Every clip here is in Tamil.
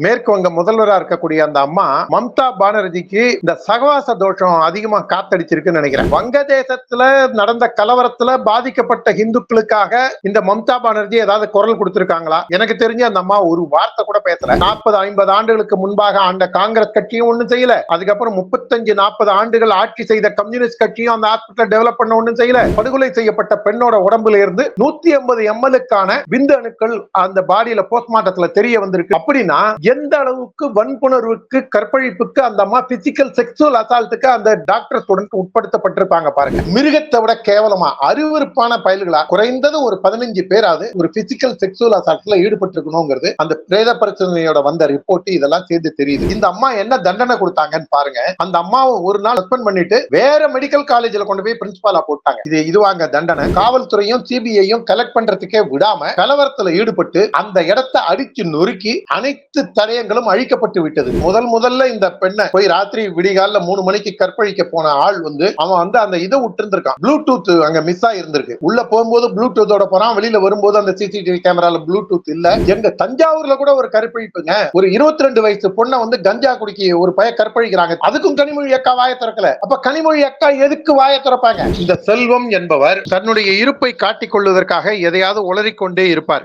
மேற்கு வங்க முதல்வரா இருக்கக்கூடிய அந்த அம்மா மம்தா பானர்ஜிக்கு இந்த சகவாச தோஷம் அதிகமா காத்தடிச்சிருக்குன்னு நினைக்கிறேன். வங்கதேசத்துல நடந்த கலவரத்துல பாதிக்கப்பட்ட இந்துக்களுக்காக இந்த மம்தா பானர்ஜி ஏதாவது குரல் கொடுத்திருக்காங்களா? எனக்கு தெரிஞ்சு அந்த அம்மா ஒரு வார்த்தை கூட பேசல. நாற்பது ஐம்பது ஆண்டுகளுக்கு முன்பாக ஆண்ட காங்கிரஸ் கட்சியும் ஒண்ணும் செய்யல. அதுக்கப்புறம் முப்பத்தஞ்சு நாற்பது ஆண்டுகள் ஆட்சி செய்த கம்யூனிஸ்ட் கட்சியும் அந்த ஹாஸ்பிட்டல் டெவலப் பண்ண ஒண்ணும் செய்யல. படுகொலை செய்யப்பட்ட பெண்ணோட உடம்புல இருந்து நூத்தி ஐம்பது எம்எல்ஏக்கான விந்து அணுக்கள் அந்த பாடியில போஸ்ட்மார்ட்டத்துல தெரிய வந்திருக்கு. அப்படின்னா எந்த அளவுக்கு வன்புணர்வுக்கு கற்பழிப்புக்கு அந்த அம்மா பிசிக்கல் செக்ஸுவல் அசால்ட்டுக்கு அந்த டாக்டர் ஸ்டூடெண்ட் உட்படுத்தப்பட்டிருப்பாங்க பாருங்க. மிருகத்தை விட கேவலமா அருவருப்பான பயல்களா குறைந்தது ஒரு பதினஞ்சு பேராவது ஒரு பிசிக்கல் செக்ஸுவல் அசால்ட்ல ஈடுபட்டிருக்கணுங்கிறது அந்த பிரேத பரிசோதனையோட வந்த ரிப்போர்ட் இதெல்லாம் சேர்ந்து தெரியுது. இந்த அம்மா என்ன தண்டனை கொடுத்தாங்கன்னு பாருங்க. அந்த அம்மாவை ஒரு நாள் சஸ்பெண்ட் பண்ணிட்டு வேற மெடிக்கல் காலேஜ்ல கொண்டு போய் பிரின்சிபாலா போட்டாங்க. இது இதுவாங்க தண்டனை. காவல்துறையும் சிபிஐயும் கலெக்ட் பண்றதுக்கே விடாம கலவரத்துல ஈடுபட்டு அந்த இடத்தை அடிச்சு நொறுக்கி அனைத்து தடயங்களும் அழிக்கப்பட்டு விட்டது. முதல் முதல்ல இந்த பெண்ணை போய் ராத்திரி விடிகால மூணு மணிக்கு கற்பழிக்க போன ஆள் வந்து அவன் வந்து அந்த இதை விட்டு இருந்திருக்கான் ப்ளூடூத் அங்க மிஸ் ஆயிருந்திருக்கு. உள்ள போகும்போது ப்ளூடூத்தோட போறான். வெளியில வரும்போது அந்த சிசிடிவி கேமரால ப்ளூடூத் இல்ல. எங்க தஞ்சாவூர்ல கூட ஒரு கற்பழிப்புங்க. ஒரு இருபத்தி ரெண்டு வயசு பொண்ணை வந்து கஞ்சா குடிக்கி ஒரு பய கற்பழிக்கிறாங்க. அதுக்கும் கனிமொழி அக்கா வாயை திறக்கல. அப்ப கனிமொழி அக்கா எதுக்கு வாயை திறப்பாங்க? இந்த செல்வம் என்பவர் தன்னுடைய இருப்பை காட்டிக் கொள்வதற்காக எதையாவது உளறிக்கொண்டே இருப்பார்.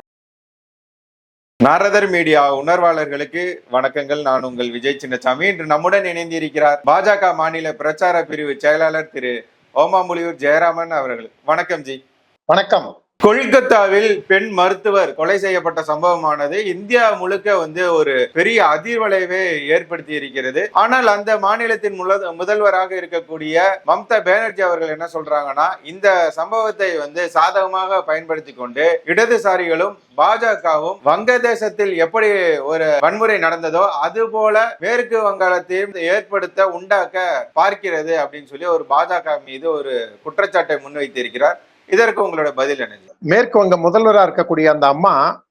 நாரதர் மீடியா உணர்வாளர்களுக்கு வணக்கங்கள். நான் உங்கள் விஜய் சின்னசாமி. இன்று நம்முடன் இணைந்திருக்கிறார் பாஜக மாநில பிரச்சார பிரிவு செயலாளர் திரு ஓமாமுலியூர் ஜெயராமன் அவர்கள். வணக்கம் ஜி. வணக்கம். கொல்கத்தாவில் பெண் மருத்துவர் கொலை செய்யப்பட்ட சம்பவமானது இந்தியா முழுக்க வந்து ஒரு பெரிய அதிர்வளைவை ஏற்படுத்தி இருக்கிறது ஆனால் அந்த மாநிலத்தின் முதல்வராக இருக்கக்கூடிய மம்தா பேனர்ஜி அவர்கள் என்ன சொல்றாங்கன்னா இந்த சம்பவத்தை வந்து சாதகமாக பயன்படுத்தி கொண்டு இடதுசாரிகளும் பாஜகவும் வங்கதேசத்தில் எப்படி ஒரு வன்முறை நடந்ததோ அது போல மேற்கு வங்காளத்தையும் ஏற்படுத்த உண்டாக்க பார்க்கிறது அப்படின்னு சொல்லி ஒரு பாஜக மீது ஒரு குற்றச்சாட்டை முன்வைத்திருக்கிறார். இதற்கு உங்களோட பதில் என்ன? மேற்கு வங்க முதல்வராக இருக்கக்கூடிய அந்த அம்மா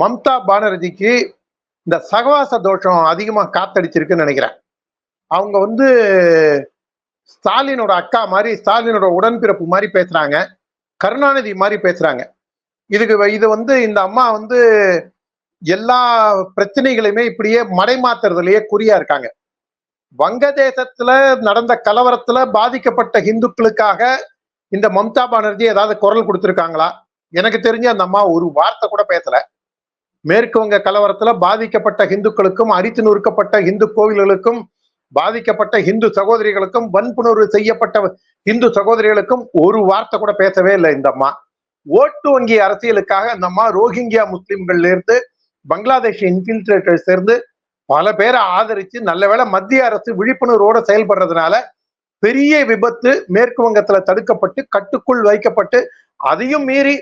மம்தா பானர்ஜிக்கு இந்த சகவாச தோஷம் அதிகமாக காத்தடிச்சிருக்குன்னு நினைக்கிறேன். அவங்க வந்து ஸ்டாலினோட அக்கா மாதிரி ஸ்டாலினோட உடன்பிறப்பு மாதிரி பேசுறாங்க. கருணாநிதி மாதிரி பேசுறாங்க. இதுக்கு வ- இது வந்து இந்த அம்மா வந்து எல்லா பிரச்சனைகளையுமே இப்படியே மடைமாத்துறதுலயே குறியா இருக்காங்க. வங்கதேசத்துல நடந்த கலவரத்துல பாதிக்கப்பட்ட இந்துக்களுக்காக இந்த மம்தா பானர்ஜி ஏதாவது குரல் கொடுத்துருக்காங்களா? எனக்கு தெரிஞ்சு அந்த அம்மா ஒரு வார்த்தை கூட பேசல. மேற்கு வங்க கலவரத்துல பாதிக்கப்பட்ட இந்துக்களுக்கும் அரித்து நொறுக்கப்பட்ட இந்து கோவில்களுக்கும் பாதிக்கப்பட்ட இந்து சகோதரிகளுக்கும் வன்புணர்வு செய்யப்பட்ட இந்து சகோதரிகளுக்கும் ஒரு வார்த்தை கூட பேசவே இல்லை இந்த அம்மா. ஓட்டு வங்கி அரசியலுக்காக அந்த அம்மா ரோஹிங்கியா முஸ்லிம்கள்ல இருந்து பங்களாதேஷ் இன்ஃபில்ட்ரேட்டர்ஸ் இருந்து பல பேரை ஆதரிச்சு நல்ல வேளை மத்திய அரசு விழிப்புணர்வோட செயல்படுறதுனால பெரிய விபத்து மேற்கு வங்கத்துல தடுக்கப்பட்டு கட்டுக்குள் வைக்கப்பட்டு அதையும் மீறி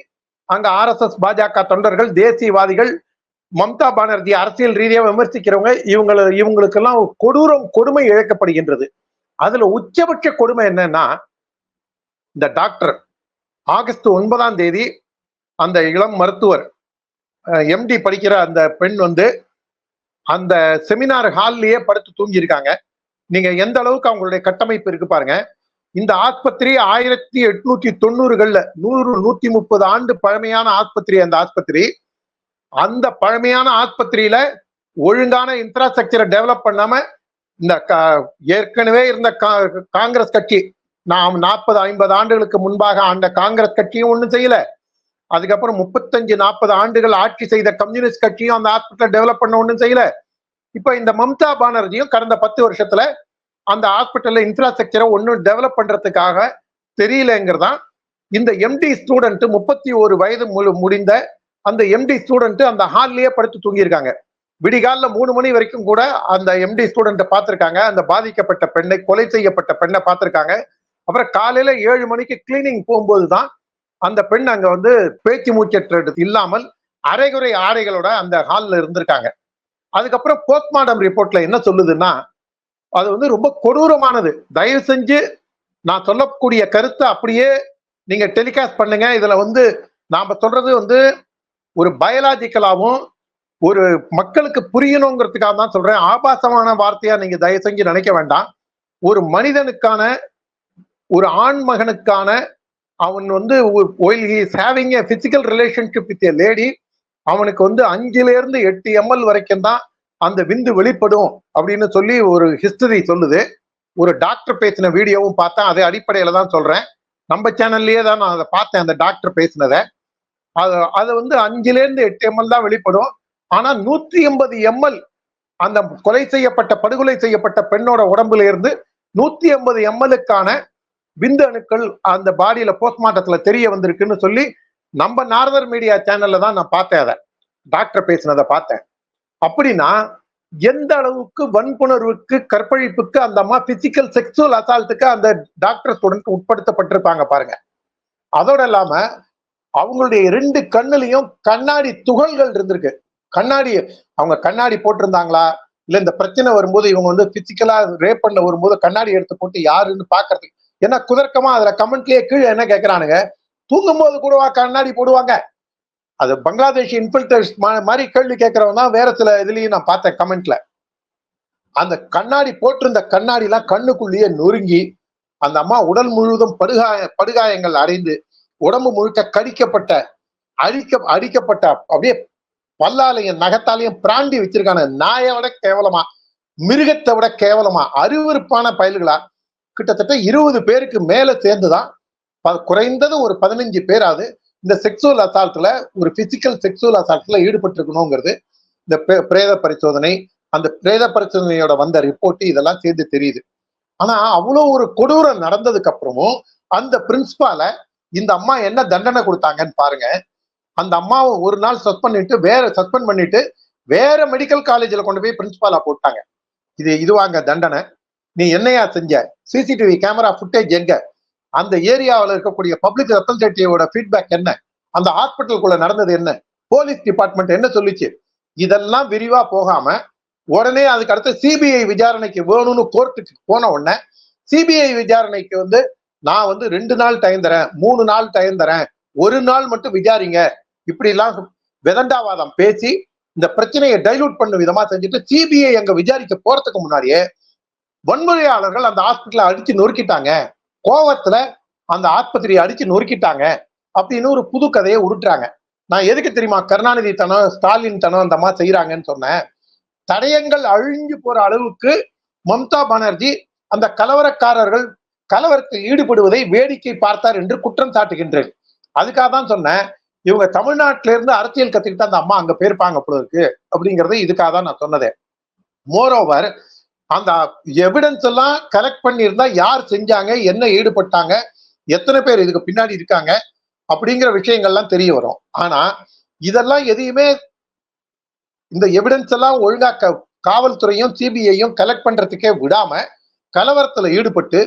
அங்க ஆர்எஸ்எஸ் பாஜக தொண்டர்கள் தேசியவாதிகள் மம்தா பானர்ஜி அரசியல் ரீதியாக விமர்சிக்கிறவங்க இவங்கள இவங்களுக்கெல்லாம் கொடூரம் கொடுமை இழக்கப்படுகின்றது. அதுல உச்சபட்ச கொடுமை என்னன்னா இந்த டாக்டர் ஆகஸ்ட் ஒன்பதாம் தேதி அந்த இளம் மருத்துவர் எம்டி படிக்கிற அந்த பெண் வந்து அந்த செமினார் ஹால்லயே படுத்து தூங்கியிருக்காங்க. நீங்க எந்த அளவுக்கு அவங்களுடைய கட்டமைப்பு இருக்கு பாருங்க. இந்த ஆஸ்பத்திரி ஆயிரத்தி எட்நூத்தி தொண்ணூறுகள்ல நூறு நூத்தி முப்பது ஆண்டு பழமையான ஆஸ்பத்திரி அந்த ஆஸ்பத்திரி. அந்த பழமையான ஆஸ்பத்திரியில ஒழுங்கான இன்ஃப்ராஸ்ட்ரக்சரை டெவலப் பண்ணாம இந்த ஏற்கனவே இருந்த கா- காங்கிரஸ் கட்சி நாம் நாற்பது ஐம்பது ஆண்டுகளுக்கு முன்பாக ஆண்ட காங்கிரஸ் கட்சியும் ஒன்றும் செய்யல. அதுக்கப்புறம் முப்பத்தஞ்சு நாற்பது ஆண்டுகள் ஆட்சி செய்த கம்யூனிஸ்ட் கட்சியும் அந்த ஹாஸ்பிட்டல் டெவலப் பண்ண ஒன்றும் செய்யல. இப்ப இந்த மம்தா பானர்ஜியும் கடந்த பத்து வருஷத்துல அந்த ஹாஸ்பிட்டல்ல இன்ஃப்ராஸ்ட்ரக்சரை ஒன்றும் டெவலப் பண்றதுக்காக தெரியலங்கிறதான். இந்த எம்டி ஸ்டூடெண்ட் முப்பத்தி ஒரு வயது முழு முடிந்த அந்த எம்டி ஸ்டூடெண்ட் அந்த ஹால்லயே படுத்து தூங்கியிருக்காங்க. விடிகாலில் மூணு மணி வரைக்கும் கூட அந்த எம்டி ஸ்டூடெண்ட்டை பார்த்துருக்காங்க. அந்த பாதிக்கப்பட்ட பெண்ணை கொலை செய்யப்பட்ட பெண்ணை பார்த்துருக்காங்க. அப்புறம் காலையில ஏழு மணிக்கு கிளீனிங் போகும்போது தான் அந்த பெண் அங்க வந்து பேச்சு மூச்சற்றது இல்லாமல் அரைகுறை ஆடைகளோட அந்த ஹாலில் இருந்திருக்காங்க. அதுக்கப்புறம் போஸ்ட்மார்டம் ரிப்போர்ட்ல என்ன சொல்லுதுன்னா அது வந்து ரொம்ப கொடூரமானது. தயவு செஞ்சு நான் சொல்லக்கூடிய கருத்தை அப்படியே நீங்க டெலிகாஸ்ட் பண்ணுங்க. இதுல வந்து நாம சொல்றது வந்து ஒரு பயாலாஜிக்கலாகவும் ஒரு மக்களுக்கு புரியணுங்கிறதுக்காக தான் சொல்றேன். ஆபாசமான வார்த்தையா நீங்க தயவு செஞ்சு நினைக்க வேண்டாம். ஒரு மனிதனுக்கான ஒரு ஆண் மகனுக்கான அவன் வந்து while he having a physical relationship with a lady அவனுக்கு வந்து அஞ்சுல இருந்து எட்டு எம்எல் வரைக்கும் தான் அந்த விந்து வெளிப்படும் அப்படின்னு சொல்லி ஒரு ஹிஸ்டரி சொல்லுது. ஒரு டாக்டர் பேசின வீடியோவும் பார்த்தேன். அதே அடிப்படையில தான் சொல்றேன். நம்ம சேனல்லையே தான் நான் அதை பார்த்தேன் அந்த டாக்டர் பேசினதை. அது அது வந்து அஞ்சுல இருந்து எட்டு எம்எல் தான் வெளிப்படும். ஆனா நூத்தி எண்பது எம்எல் அந்த கொலை செய்யப்பட்ட படுகொலை செய்யப்பட்ட பெண்ணோட உடம்புல இருந்து நூத்தி எண்பது எம்எல்லுக்கான விந்து அணுக்கள் அந்த பாடியில போஸ்ட்மார்ட்டத்துல தெரிய வந்திருக்குன்னு சொல்லி நம்ம நார்தர் மீடியா சேனல்ல தான் நான் பார்த்தேன் அதை. டாக்டர் பேசினதை பார்த்தேன். அப்படின்னா எந்த அளவுக்கு வன்புணர்வுக்கு கற்பழிப்புக்கு அந்த அம்மா பிசிக்கல் செக்ஸுவல் அசால்ட்டுக்கு அந்த டாக்டர் ஸ்டூடெண்ட் உட்படுத்தப்பட்டிருப்பாங்க பாருங்க. அதோட இல்லாம அவங்களுடைய ரெண்டு கண்ணுலையும் கண்ணாடி துகள்கள் இருந்திருக்கு. கண்ணாடி அவங்க கண்ணாடி போட்டிருந்தாங்களா? இல்ல இந்த பிரச்சனை வரும்போது இவங்க வந்து பிசிக்கலா ரேப் பண்ண வரும்போது கண்ணாடி எடுத்து போட்டு யாருன்னு பாக்குறதுக்கு ஏன்னா குதர்க்கமா அதுல கமெண்ட்லயே கீழே என்ன கேக்குறானுங்க? தூங்கும் போது கூடவா கண்ணாடி போடுவாங்க. அது பங்களாதேஷ் இன்ஃபில்டர்ஸ் மாதிரி கேள்வி கேட்கறவன் தான் வேற சில இதுலயும் நான் பார்த்தேன் கமெண்ட்ல அந்த கண்ணாடி போட்டிருந்த கண்ணாடி எல்லாம் கண்ணுக்குள்ளேயே நொறுங்கி அந்த அம்மா உடல் முழுவதும் படுகாய படுகாயங்கள் அடைந்து உடம்பு முழுக்க கடிக்கப்பட்ட அழிக்க அடிக்கப்பட்ட அப்படியே பல்லாலையும் நகத்தாலையும் பிராண்டி வச்சிருக்கான நாயை விட கேவலமா மிருகத்தை விட கேவலமா அருவருப்பான பயல்களா கிட்டத்தட்ட இருபது பேருக்கு மேல சேர்ந்துதான் குறைந்தது ஒரு பதினஞ்சு பேராது இந்த செக்ஸுவல் அசால்ட்ல ஒரு பிசிக்கல் செக்ஸுவல் அசால்ட்ல ஈடுபட்டிருக்கணுங்கிறது இந்த பிரே- பிரேத பரிசோதனை அந்த பிரேத பரிசோதனையோட வந்த ரிப்போர்ட் இதெல்லாம் சேர்ந்து தெரியுது. ஆனா அவ்வளோ ஒரு கொடூரம் நடந்ததுக்கு அப்புறமும் அந்த பிரின்சிபால இந்த அம்மா என்ன தண்டனை கொடுத்தாங்கன்னு பாருங்க. அந்த அம்மாவை ஒரு நாள் சஸ்பெண்ட் பண்ணிட்டு வேற சஸ்பெண்ட் பண்ணிட்டு வேற மெடிக்கல் காலேஜில் கொண்டு போய் பிரின்சிபாலா போட்டாங்க. இது இதுவாங்க தண்டனை. நீ என்னையா செஞ்ச? சிசிடிவி கேமரா ஃபுட்டேஜ் எங்க? அந்த ஏரியாவில் இருக்கக்கூடிய பப்ளிக் ரெப்ரஸன்டேட்டிவோட ஃபீட்பேக் என்ன? அந்த ஹாஸ்பிட்டலுக்குள்ள நடந்தது என்ன? போலீஸ் டிபார்ட்மெண்ட் என்ன சொல்லிச்சு? இதெல்லாம் விரிவா போகாம உடனே அதுக்கு அடுத்து சிபிஐ விசாரணைக்கு வேணும்னு கோர்ட்டுக்கு போன உடனே சிபிஐ விசாரணைக்கு வந்து நான் வந்து ரெண்டு நாள் டைம் தரேன் மூணு நாள் டைம் தரேன் ஒரு நாள் மட்டும் விசாரிங்க. இப்படி எல்லாம் விதண்டாவாதம் பேசி இந்த பிரச்சனையை டைலூட் பண்ண விதமா செஞ்சுட்டு சிபிஐ அங்க விசாரிக்க போறதுக்கு முன்னாடியே வன்முறையாளர்கள் அந்த ஹாஸ்பிட்டலை அடிச்சு நொறுக்கிட்டாங்க. கோவத்துல அந்த ஆஸ்பத்திரியை அடிச்சு நொறுக்கிட்டாங்க அப்படின்னு ஒரு புது கதையை உருட்டுறாங்க. நான் எதுக்கு தெரியுமா? கருணாநிதி தனம் ஸ்டாலின் தனம் அந்த மாதிரி செய்யறாங்கன்னு சொன்னேன். தடயங்கள் அழிஞ்சு போற அளவுக்கு மம்தா பானர்ஜி அந்த கலவரக்காரர்கள் கலவரத்தில் ஈடுபடுவதை வேடிக்கை பார்த்தார் என்று குற்றம் சாட்டுகின்றேன். அதுக்காக தான் சொன்னேன். இவங்க தமிழ்நாட்டில இருந்து அரசியல் கத்துக்கிட்டு அந்த அம்மா அங்க போயிருப்பாங்க போல இருக்கு அப்படிங்கறது இதுக்காக தான் நான் சொன்னதே. மோரோவர் அந்த எவிடன்ஸ் எல்லாம் கலெக்ட் பண்ணியிருந்தா யார் செஞ்சாங்க என்ன ஈடுபட்டாங்க எத்தனை பேர் இதுக்கு பின்னாடி இருக்காங்க அப்படிங்கிற விஷயங்கள்லாம் தெரிய வரும். ஆனா இதெல்லாம் எதையுமே இந்த எவிடன்ஸ் எல்லாம் ஒழுங்கா க- காவல்துறையும் சிபிஐயும் கலெக்ட் பண்றதுக்கே விடாம கலவரத்துல ஈடுபட்டு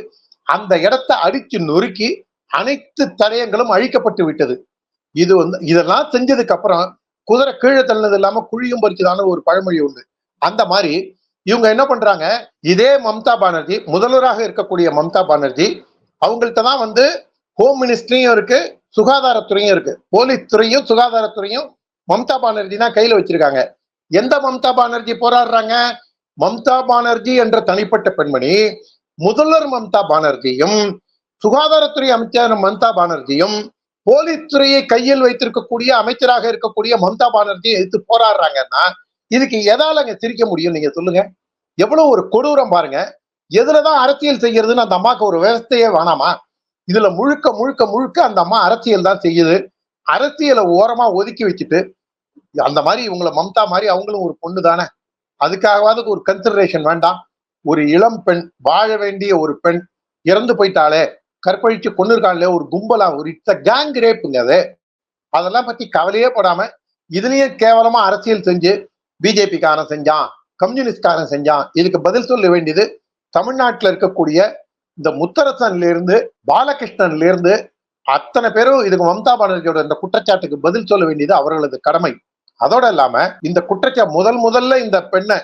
அந்த இடத்த அடிச்சு நொறுக்கி அனைத்து தடயங்களும் அழிக்கப்பட்டு விட்டது. இது வந்து இதெல்லாம் செஞ்சதுக்கு அப்புறம் குதிரை கீழே தள்ளினது இல்லாம குழியும் பறிச்சதான ஒரு பழமொழி உண்டு. அந்த மாதிரி இவங்க என்ன பண்றாங்க? இதே மம்தா பானர்ஜி முதல்வராக இருக்கக்கூடிய மம்தா பானர்ஜி அவங்கள்ட்ட தான் வந்து ஹோம் மினிஸ்ட்ரியும் இருக்கு சுகாதாரத்துறையும் இருக்கு. போலீஸ் துறையும் சுகாதாரத்துறையும் மம்தா பானர்ஜி தான் கையில வச்சிருக்காங்க. எந்த மம்தா பானர்ஜி போராடுறாங்க? மம்தா பானர்ஜி என்ற தனிப்பட்ட பெண்மணி முதல்வர் மம்தா பானர்ஜியும் சுகாதாரத்துறை அமைச்சர் மம்தா பானர்ஜியும் போலீஸ் துறையை கையில் வைத்திருக்கக்கூடிய அமைச்சராக இருக்கக்கூடிய மம்தா பானர்ஜியை எதிர்த்து போராடுறாங்கன்னா இதுக்கு எதாலங்க சிரிக்க முடியும் நீங்க சொல்லுங்க. எவ்வளவு ஒரு கொடூரம் பாருங்க. எதுலதான் அரசியல் செய்யறதுன்னு அந்த அம்மாக்கு ஒரு விவசாயே வேணாமா? இதுல முழுக்க முழுக்க முழுக்க அந்த அம்மா அரசியல் தான் செய்யுது. அரசியலை ஓரமா ஒதுக்கி வச்சுட்டு அந்த மாதிரி இவங்கள மம்தா மாதிரி அவங்களும் ஒரு பொண்ணு தானே. அதுக்காகவாது ஒரு கன்சிடரேஷன் வேண்டாம். ஒரு இளம் பெண் வாழ வேண்டிய ஒரு பெண் இறந்து போயிட்டாலே கற்பழிச்சு கொண்டிருக்காங்களே ஒரு கும்பலா ஒரு இட்ஸ் கேங் ரேப்புங்க அது. அதெல்லாம் பத்தி கவலையே படாம இதுலயே கேவலமா அரசியல் செஞ்சு பிஜேபிக்காரன் செஞ்சான் கம்யூனிஸ்ட்காரன் செஞ்சான். இதுக்கு பதில் சொல்ல வேண்டியது தமிழ்நாட்டில் இருக்கக்கூடிய இந்த முத்தரசன்ல இருந்து பாலகிருஷ்ணன்ல இருந்து அத்தனை பேரும் இதுக்கு மம்தா பானர்ஜியோட இந்த குற்றச்சாட்டுக்கு பதில் சொல்ல வேண்டியது அவர்களது கடமை. அதோட இல்லாம இந்த குற்றச்சா முதல் முதல்ல இந்த பெண்ணை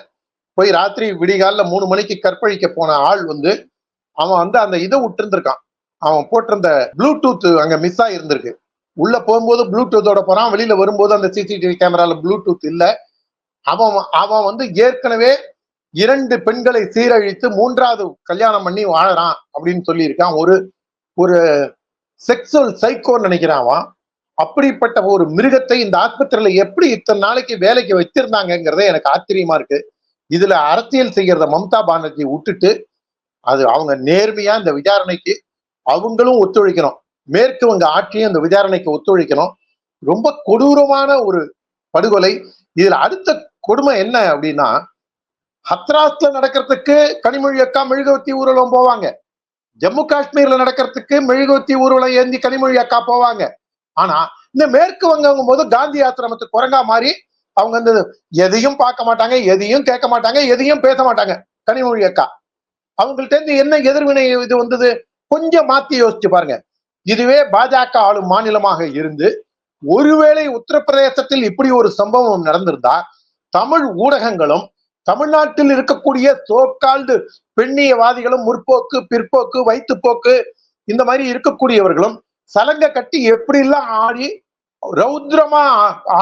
போய் ராத்திரி விடிகாலில் மூணு மணிக்கு கற்பழிக்க போன ஆள் வந்து அவன் வந்து அந்த இதை விட்டுருந்துருக்கான். அவன் போட்டிருந்த ப்ளூடூத் அங்க மிஸ் ஆகிருந்திருக்கு உள்ள போகும்போது ப்ளூடூத்தோட போறான் வெளியில வரும்போது அந்த சிசிடிவி கேமரால ப்ளூடூத் இல்லை. அவன் அவன் வந்து ஏற்கனவே இரண்டு பெண்களை சீரழித்து மூன்றாவது கல்யாணம் பண்ணி வாழறான் அப்படின்னு சொல்லியிருக்கான். ஒரு ஒரு செக்ஸுவல் சைக்கோன்னு நினைக்கிறான் அவன். அப்படிப்பட்ட ஒரு மிருகத்தை இந்த ஆஸ்பத்திரியில எப்படி இத்தனை நாளைக்கு வேலைக்கு வச்சிருந்தாங்கிறதே எனக்கு ஆச்சரியமா இருக்கு. இதுல அரசியல் செய்யறத மம்தா பானர்ஜி விட்டுட்டு அது அவங்க நேர்மையா இந்த விசாரணைக்கு அவங்களும் ஒத்துழைக்கணும். மேற்கு வங்க ஆட்சியும் இந்த விசாரணைக்கு ஒத்துழைக்கணும். ரொம்ப கொடூரமான ஒரு படுகொலை. இதுல அடுத்த கொடுமை என்ன அப்படின்னா ஹத்ராஸ்ல நடக்கிறதுக்கு கனிமொழி அக்கா மெழுகுவத்தி ஊர்வலம் போவாங்க. ஜம்மு காஷ்மீர்ல நடக்கிறதுக்கு மெழுகுவத்தி ஊர்வலம் ஏந்தி கனிமொழி அக்கா போவாங்க. ஆனா இந்த மேற்கு வங்கம் போது காந்தி ஆசிரமத்துக்கு குரங்கா மாறி அவங்க வந்து எதையும் பார்க்க மாட்டாங்க எதையும் கேட்க மாட்டாங்க எதையும் பேச மாட்டாங்க கனிமொழி அக்கா. அவங்கள்ட்ட இருந்து என்ன எதிர்வினை இது வந்தது? கொஞ்சம் மாத்தி யோசிச்சு பாருங்க. இதுவே பாஜக ஆளும் மாநிலமாக இருந்து ஒருவேளை உத்தரப்பிரதேசத்தில் இப்படி ஒரு சம்பவம் நடந்திருந்தா தமிழ் ஊடகங்களும் தமிழ்நாட்டில் இருக்கக்கூடிய சோக்கால்டு பெண்ணியவாதிகளும் முற்போக்கு பிற்போக்கு வைத்துப்போக்கு இந்த மாதிரி இருக்கக்கூடியவர்களும் சலங்க கட்டி எப்படிலாம் ஆடி ரௌத்ரமா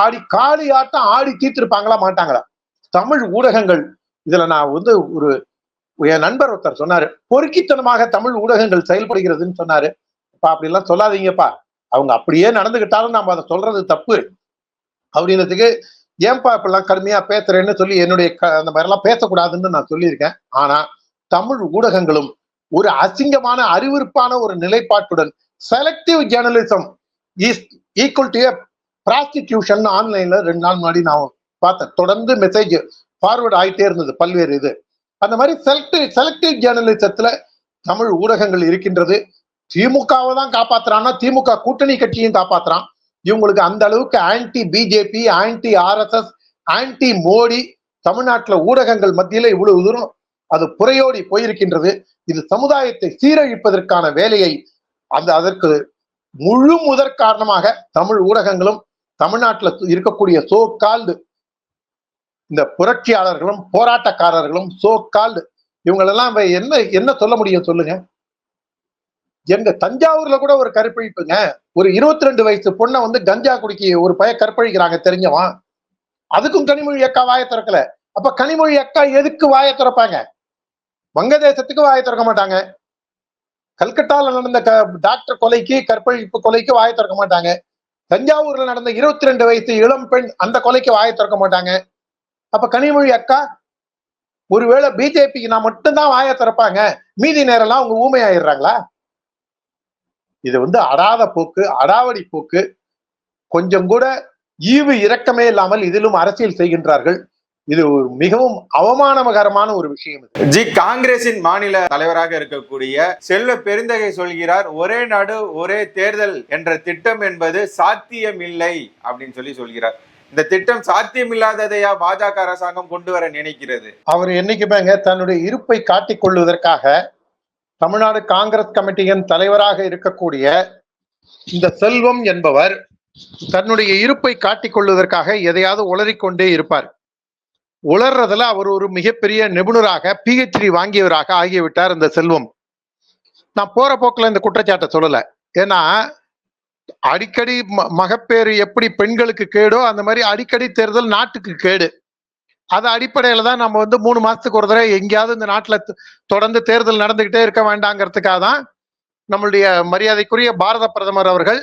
ஆடி காளி ஆட்டம் ஆடி தீர்த்திருப்பாங்களா மாட்டாங்களா? தமிழ் ஊடகங்கள் இதுல நான் வந்து ஒரு என் நண்பர் ஒருத்தர் சொன்னாரு பொறுக்கித்தனமாக தமிழ் ஊடகங்கள் செயல்படுகிறதுன்னு சொன்னாரு. அப்பா அப்படி எல்லாம் சொல்லாதீங்கப்பா. அவங்க அப்படியே நடந்துகிட்டாலும் நாம அதை சொல்றது தப்பு. அப்படின்றதுக்கு ஏன்பா இப்பெல்லாம் கடுமையா பேசுறேன்னு சொல்லி என்னுடைய க- அந்த மாதிரிலாம் பேசக்கூடாதுன்னு நான் சொல்லியிருக்கேன். ஆனா தமிழ் ஊடகங்களும் ஒரு அசிங்கமான அறிவிற்பான ஒரு நிலைப்பாட்டுடன் selective journalism is equal to prostitution ஆன்லைன்ல ரெண்டு நாள் முன்னாடி நான் பார்த்தேன். தொடர்ந்து மெசேஜ் ஃபார்வர்ட் ஆகிட்டே இருந்தது பல்வேறு இது. அந்த மாதிரி செலக்டிவ் செலக்டிவ் ஜேர்னலிசத்துல தமிழ் ஊடகங்கள் இருக்கின்றது. திமுகவை தான் காப்பாத்துறான்னா திமுக கூட்டணி கட்சியும் காப்பாத்துறான். இவங்களுக்கு அந்த அளவுக்கு anti BJP anti RSS anti Modi தமிழ்நாட்டுல ஊடகங்கள் மத்தியில் இவ்வளவு தூரம் அது புறையோடி போயிருக்கின்றது. இது சமுதாயத்தை சீரழிப்பதற்கான வேலையை அந்த அதற்கு முழு முதற் காரணமாக தமிழ் ஊடகங்களும் தமிழ்நாட்டுல இருக்கக்கூடிய சோ கால்டு இந்த புரட்சியாளர்களும் போராட்டக்காரர்களும் சோ கால்டு இவங்களெல்லாம் என்ன என்ன சொல்ல முடியும் சொல்லுங்க? எங்க தஞ்சாவூர்ல கூட ஒரு கற்பழிப்புங்க. ஒரு இருபத்தி ரெண்டு வயசு பொண்ணை வந்து கஞ்சா குடிக்கி ஒரு பய கற்பழிக்கிறாங்க தெரிஞ்சவன். அதுக்கும் கனிமொழி அக்கா வாயை திறக்கல. அப்ப கனிமொழி அக்கா எதுக்கு வாயை திறப்பாங்க? வங்கதேசத்துக்கு வாயை திறக்க மாட்டாங்க. கல்கட்டால நடந்த க டாக்டர் கொலைக்கு கற்பழிப்பு கொலைக்கு வாயை திறக்க மாட்டாங்க. தஞ்சாவூர்ல நடந்த இருபத்தி ரெண்டு வயசு இளம் பெண் அந்த கொலைக்கு வாயை திறக்க மாட்டாங்க. அப்ப கனிமொழி அக்கா ஒருவேளை பிஜேபிக்கு நான் மட்டும்தான் வாயை திறப்பாங்க. மீதி நேரம்லாம் அவங்க ஊமையாயிடுறாங்களா? இது வந்து அடாத போக்கு அடாவடி போக்கு. கொஞ்சம் கூட ஈவு இரக்கமே இல்லாமல் இதிலும் அரசியல் செய்கின்றார்கள். இது ஒரு மிகவும் அவமானகரமான ஒரு விஷயம். ஜி காங்கிரசின் மாநில தலைவராக இருக்கக்கூடிய செல்வ பெருந்தகை சொல்கிறார் ஒரே நாடு ஒரே தேர்தல் என்ற திட்டம் என்பது சாத்தியமில்லை அப்படின்னு சொல்லி சொல்கிறார். இந்த திட்டம் சாத்தியமில்லாததையா பாஜக அரசாங்கம் கொண்டு வர நினைக்கிறது? அவர் என்னைக்குமேங்க தன்னுடைய இருப்பை காட்டிக் கொள்வதற்காக தமிழ்நாடு காங்கிரஸ் கமிட்டியின் தலைவராக இருக்கக்கூடிய இந்த செல்வம் என்பவர் தன்னுடைய இருப்பை காட்டிக் கொள்வதற்காக எதையாவது உளறிக்கொண்டே இருப்பார். உளர்றதுல அவர் ஒரு மிகப்பெரிய நிபுணராக பிஹெச்டி வாங்கியவராக ஆகிவிட்டார் இந்த செல்வம். நான் போற போக்கில் இந்த குற்றச்சாட்டை சொல்லல. ஏன்னா அடிக்கடி ம- மகப்பேறு எப்படி பெண்களுக்கு கேடோ அந்த மாதிரி அடிக்கடி தேர்தல் நாட்டுக்கு கேடு. அது அடிப்படையில தான் நம்ம வந்து மூணு மாசத்துக்கு ஒரு தடவை எங்கேயாவது இந்த நாட்டுல தொடர்ந்து தேர்தல் நடந்துகிட்டே இருக்க வேண்டாங்கிறதுக்காக தான் நம்மளுடைய மரியாதைக்குரிய பாரத பிரதமர் அவர்கள்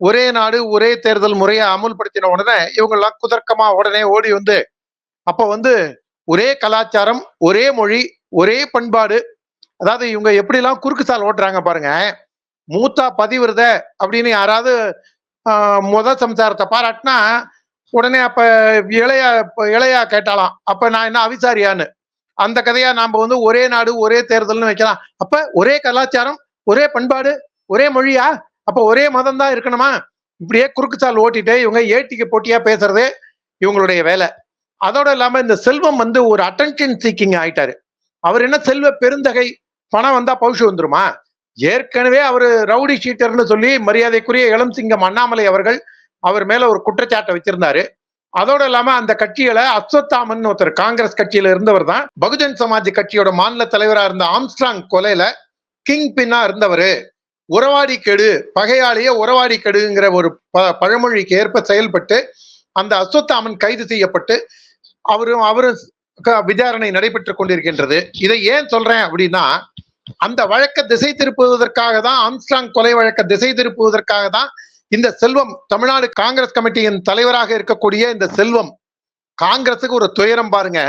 ஒரே நாடு ஒரே தேர்தல் முறையை அமுல்படுத்தின உடனே இவங்கெல்லாம் குதர்க்கமா உடனே ஓடி வந்து அப்ப வந்து ஒரே கலாச்சாரம் ஒரே மொழி ஒரே பண்பாடு அதாவது இவங்க எப்படிலாம் குறுக்கு சால் ஓட்டுறாங்க பாருங்க மூத்தா பதிவிரத அப்படின்னு யாராவது ஆஹ், முத சம்சாரத்தை பாராட்டினா உடனே அப்ப இளையா இளையா கேட்டாலாம். அப்ப நான் என்ன அவிசாரியான்னு. அந்த கதையா நாம வந்து ஒரே நாடு ஒரே தேர்தல்னு வைக்கலாம். அப்ப ஒரே கலாச்சாரம் ஒரே பண்பாடு ஒரே மொழியா? அப்ப ஒரே மதம் தான் இருக்கணுமா? இப்படியே குறுக்குச்சால் ஓட்டிட்டு இவங்க ஏட்டிக்கு போட்டியா பேசுறது இவங்களுடைய வேலை. அதோட இல்லாம இந்த செல்வம் வந்து ஒரு அட்டென்ஷன் சீக்கிங் ஆயிட்டாரு. அவர் என்ன செல்வ பெருந்தகை? பணம் வந்தா பவுஷு வந்துருமா? ஏற்கனவே அவர் ரவுடி ஷீட்டர்னு சொல்லி மரியாதைக்குரிய இளம் சிங்கம் அண்ணாமலை அவர்கள் அவர் மேல ஒரு குற்றச்சாட்டை வச்சிருந்தாரு. அதோட இல்லாம அந்த கட்சியில அஸ்வத்தாமன் ஒருத்தர் காங்கிரஸ் கட்சியில இருந்தவர் தான். பகுஜன் சமாஜ் கட்சியோட மாநில தலைவரா இருந்த ஆம்ஸ்ட்ராங் கொலையில கிங் பின்னா இருந்தவர். உறவாடி கெடு பகையாளிய உறவாடி கெடுங்கிற ஒரு ப- பழமொழிக்கு ஏற்ப செயல்பட்டு அந்த அஸ்வத்தாமன் கைது செய்யப்பட்டு அவரும் அவரும் க- விசாரணை நடைபெற்றுக் கொண்டிருக்கின்றது. இதை ஏன் சொல்றேன் அப்படின்னா அந்த வழக்க திசை திருப்புவதற்காக தான் ஆம்ஸ்ட்ராங் கொலை வழக்க திசை திருப்புவதற்காக தான் இந்த செல்வம் தமிழ்நாடு காங்கிரஸ் கமிட்டியின் தலைவராக இருக்கக்கூடிய இந்த செல்வம் காங்கிரஸுக்கு ஒரு துயரம் பாருங்க.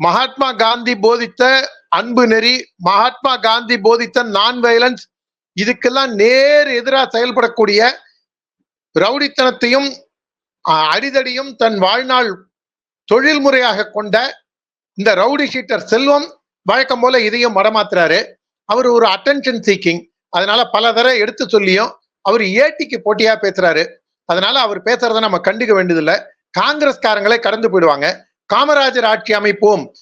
மகாத்மா காந்தி போதித்த அன்பு நெறி மகாத்மா காந்தி போதித்த நான் வயலன்ஸ் இதுக்கெல்லாம் நேர் எதிராக செயல்படக்கூடிய ரவுடித்தனத்தையும் அடிதடியும் தன் வாழ்நாள் தொழில் முறையாக கொண்ட இந்த ரவுடி ஷீட்டர் செல்வம் வழக்கம் போல இதையும் மடமாத்துறாரு. அவர் ஒரு அட்டென்ஷன் சீக்கிங் அதனால பல தடவை எடுத்து சொல்லியும் அவர் ஏடிக்கு போட்டியா பேசுறாரு. அதனால அவர் பேசுறத நம்ம கண்டுக்க வேண்டியதில்லை. காங்கிரஸ்காரங்களே கடந்து போயிடுவாங்க. காமராஜர் ஆட்சி அமைப்போம்.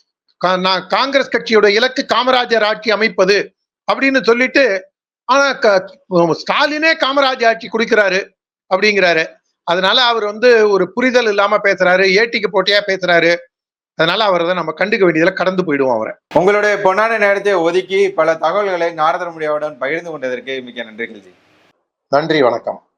கா- நான் காங்கிரஸ் கட்சியோட இலக்கு காமராஜர் ஆட்சி அமைப்பது அப்படின்னு சொல்லிட்டு ஆனா க- ஸ்டாலினே காமராஜர் ஆட்சி கொடுக்கிறாரு அப்படிங்கிறாரு. அதனால அவர் வந்து ஒரு புரிதல் இல்லாம பேசுறாரு ஏட்டிக்கு போட்டியா பேசுறாரு. அதனால அவரை நம்ம கண்டுக்க வேண்டியதுல கடந்து போயிடுவோம் அவரை. உங்களுடைய பொன்னான நேரத்தை ஒதுக்கி பல தகவல்களை நாரதர் முடியாவுடன் பகிர்ந்து கொண்டதற்கு மிக்க நன்றிகள் ஜி. நன்றி வணக்கம்.